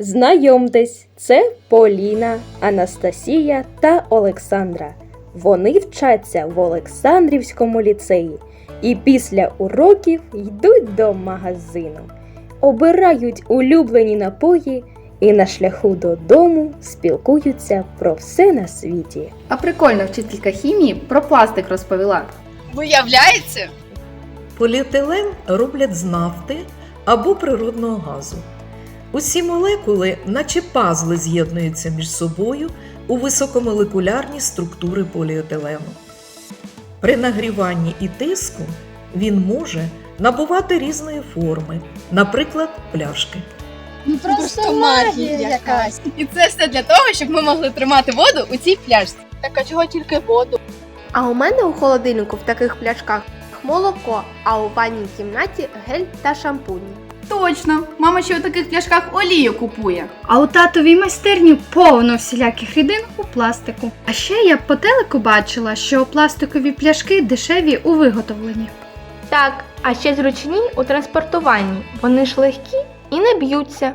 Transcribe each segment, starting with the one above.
Знайомтесь, це Поліна, Анастасія та Олександра. Вони вчаться в Олександрівському ліцеї і після уроків йдуть до магазину, обирають улюблені напої і на шляху додому спілкуються про все на світі. А прикольно вчителька хімії про пластик розповіла. Виявляється, Поліетилен роблять з нафти або природного газу. Усі молекули, наче пазли, з'єднуються між собою у високомолекулярні структури поліетилену. При нагріванні і тиску він може набувати різної форми, наприклад, пляшки. ну просто магія якась. І це все для того, щоб ми могли тримати воду у цій пляшці. Так а чого тільки воду? А у мене у холодильнику в таких пляшках молоко, а у ванній кімнаті гель та шампунь. Точно, мама ще у таких пляшках олію купує. А у татовій майстерні повно всіляких рідин у пластику. А ще я по телеку бачила, що пластикові пляшки дешеві у виготовленні. Так, а ще зручні у транспортуванні. Вони ж легкі і не б'ються.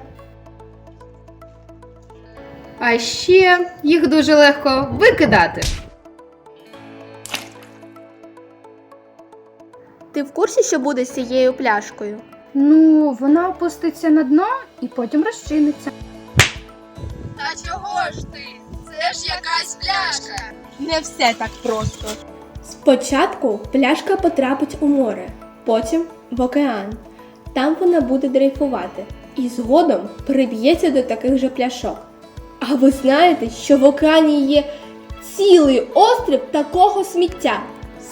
А ще їх дуже легко викидати. Ти в курсі, що буде з цією пляшкою? Ну, вона опуститься на дно і потім розчиниться. Та чого ж ти? Це ж якась пляшка. Не все так просто. Спочатку пляшка потрапить у море, потім в океан. Там вона буде дрейфувати і згодом приб'ється до таких же пляшок. А ви знаєте, що в океані є цілий острів такого сміття?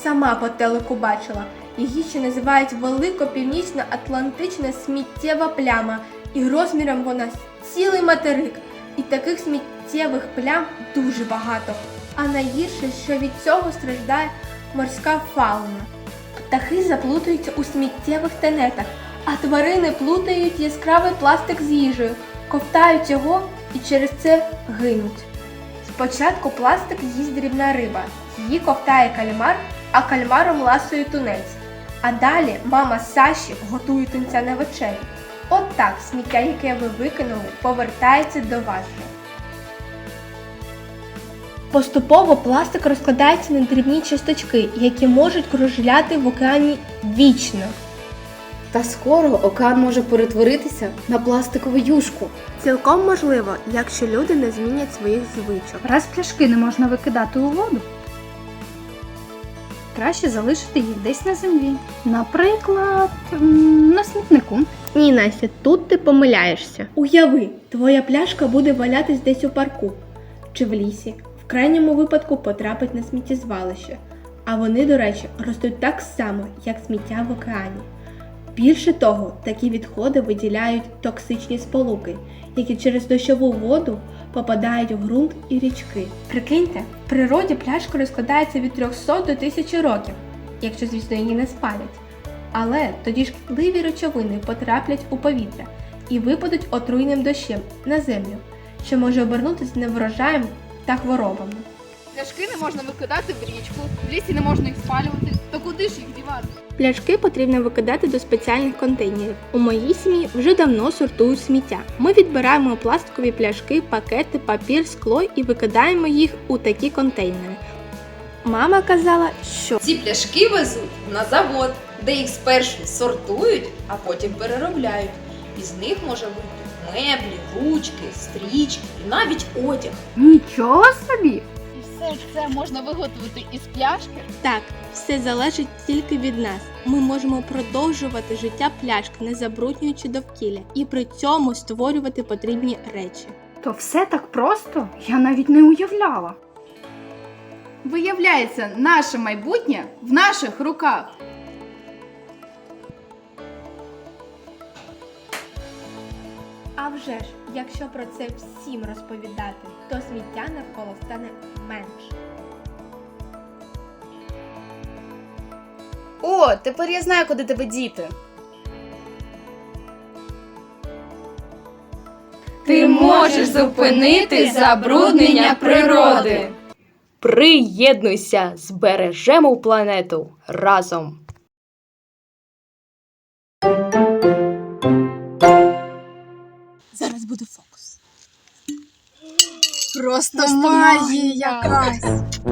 Сама по телеку бачила. Її ще називають Велико-Північно-Атлантична сміттєва пляма, і розміром вона цілий материк. І таких сміттєвих плям дуже багато. А найгірше, що від цього страждає морська фауна. Птахи заплутаються у сміттєвих тенетах, а тварини плутають яскравий пластик з їжею, ковтають його і через це гинуть. Спочатку пластик їсть дрібна риба, її ковтає кальмар, а кальмаром ласує тунець. А далі мама Саші готує тунця на вечерю. От так сміття, яке ви викинули, повертається до вас. Поступово пластик розкладається на дрібні часточки, які можуть кружляти в океані вічно. Та скоро океан може перетворитися на пластикову юшку. Цілком можливо, якщо люди не змінять своїх звичок. Раз пляшки не можна викидати у воду. Краще залишити їх десь на землі. Наприклад, на смітнику. Ні, Настя, тут ти помиляєшся. Уяви, твоя пляшка буде валятись десь у парку чи в лісі. В крайньому випадку потрапить на сміттєзвалище. А вони, до речі, ростуть так само, як сміття в океані. Більше того, такі відходи виділяють токсичні сполуки, які через дощову воду попадають в ґрунт і річки. Прикиньте, в природі пляшка розкладається від 300 до 1000 років, якщо, звісно, її не спалять. Але тоді шкідливі речовини потраплять у повітря і випадуть отруйним дощем на землю, що може обернутися неврожаєм та хворобами. Пляшки не можна викидати в річку, в лісі не можна їх спалювати. То куди ж їх дівати? Пляшки потрібно викидати до спеціальних контейнерів. У моїй сім'ї вже давно сортують сміття. Ми відбираємо пластикові пляшки, пакети, папір, скло і викидаємо їх у такі контейнери. Мама казала, що Ці пляшки везуть на завод, де їх спершу сортують, а потім переробляють. Із них може бути меблі, ручки, стрічки і навіть одяг. Нічого собі! Все це можна виготовити із пляшки. так, все залежить тільки від нас. Ми можемо продовжувати життя пляшки, не забруднюючи довкілля, і при цьому створювати потрібні речі. То все так просто? Я навіть не уявляла. Виявляється, наше майбутнє в наших руках. А вже ж, якщо про це всім розповідати, то сміття навколо стане менше. О, тепер я знаю, куди тебе діти. Ти можеш зупинити забруднення природи. Приєднуйся, збережемо планету разом! Зараз фокус. Просто магія якась.